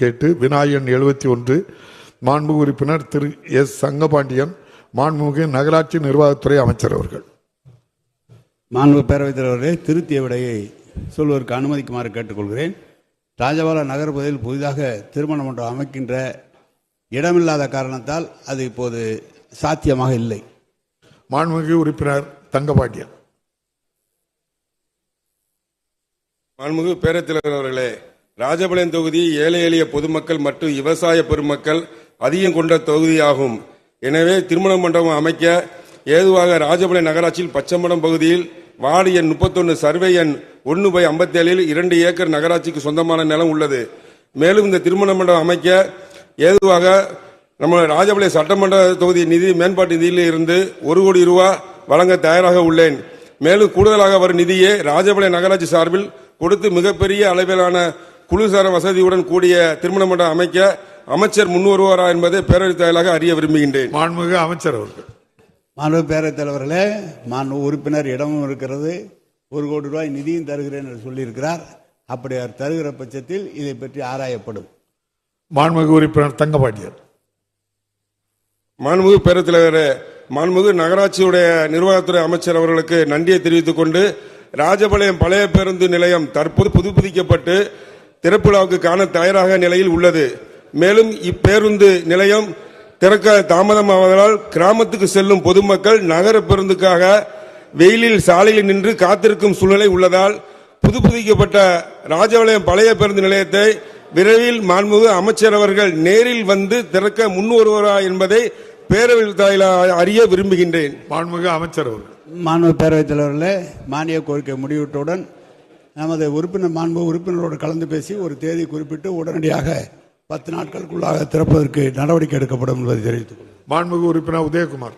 கேட்டு வினாயன் எழுபத்தி ஒன்று மாண்புமிகு உறுப்பினர் திரு எஸ் சங்கபாண்டியன் மாண்புமிகு நகராட்சி நிர்வாகத்துறை அமைச்சர் அவர்கள். மாண்பு பேரவைத் தலைவர்களே திருத்திய விடையை சொல்வதற்கு அனுமதிக்குமாறு கேட்டுக்கொள்கிறேன். ராஜபால நகர் பகுதியில் புதிதாக திருமண மண்டபம் அமைக்கின்ற இடமில்லாத காரணத்தால் அது இப்போது சாத்தியமாக இல்லை. மாண்புமிகு உறுப்பினர் தங்கபாண்டியன். மாண்புமிகு பேரத்திலர் அவர்களே ராஜபாளையம் தொகுதி ஏழை எளிய பொதுமக்கள் மற்றும் விவசாய பெருமக்கள் அதிகம் கொண்ட தொகுதியாகும். எனவே திருமண மண்டபம் அமைக்க ஏதுவாக ராஜபாளையம் நகராட்சியில் பச்சம்படம் பகுதியில் வார்டு எண் முப்பத்தொன்று சர்வே எண் ஒன்று பை ஐம்பத்தேழில் இரண்டு ஏக்கர் நகராட்சிக்கு சொந்தமான நிலம் உள்ளது. மேலும் இந்த திருமண மண்டபம் அமைக்க ஏதுவாக நம்ம ராஜபாளையம் சட்டமன்ற தொகுதி நிதி மேம்பாட்டு நிதியில் இருந்து ஒரு கோடி ரூபா வழங்க தயாராக உள்ளேன். மேலும் கூடுதலாக வரும் நிதியை ராஜபாளையம் நகராட்சி சார்பில் கொடுத்து மிகப்பெரிய அளவிலான குளிர்சார வசதியுடன் கூடிய திருமண மண்டபம் அமைக்க அமைச்சர் முன் வருவாரா என்பதை பேரவைத் தலைவராக அறிய விரும்புகின்றேன். மாண்புமிகு அமைச்சர் அவர்கள். மாண்பு பேரவைத் தலைவர்களே மாண்பு உறுப்பினர் இடமும் இருக்கிறது. ஒரு கோடி ரூபாய் நிதியும் தருகிறேன் என்று சொல்லியிருக்கிறார். அப்படி அவர் தருகிற பட்சத்தில் இதை பற்றி ஆராயப்படும். மாண்புமிகு உறுப்பினர் தங்கபாண்டியன். மாண்புமிகு பேரவைத் தலைவரே மாண்புமிகு நகராட்சியுடைய நிர்வாகத்துறை அமைச்சர் அவர்களுக்கு நன்றியை தெரிவித்துக் கொண்டு ராஜபாளையம் பழைய பேருந்து நிலையம் தற்போது புதுப்பிக்கப்பட்டு திறப்புலாவுக்கு காண தயாராக நிலையில் உள்ளது. மேலும் இப்பேருந்து நிலையம் திறக்க தாமதமாவதால் கிராமத்துக்கு செல்லும் பொதுமக்கள் நகர பேருந்துக்காக வெயிலில் சாலையில் நின்று காத்திருக்கும் சூழ்நிலை உள்ளதால் புதுப்பிக்கப்பட்ட ராஜபாளையம் பழைய பேருந்து நிலையத்தை விரைவில் மாண்புமிகு அமைச்சர் அவர்கள் நேரில் வந்து திறக்க முன் வருவாரா என்பதை பேரவைத் தலைவர் அறிய விரும்புகின்றேன். மாண்புமிகு அமைச்சர் அவர்கள். மாண்பு பேரவைத் தலைவர்களே மானிய கோரிக்கை முடிவிட்டவுடன் நமது உறுப்பினர் மாண்பு உறுப்பினரோடு கலந்து பேசி ஒரு தேதி குறிப்பிட்டு உடனடியாக பத்து நாட்களுக்குள்ளாக திறப்பதற்கு நடவடிக்கை எடுக்கப்படும் என்பதை தெரிவித்துக் கொள்கிறேன். மாண்புமிகு உறுப்பினர் உதயகுமார்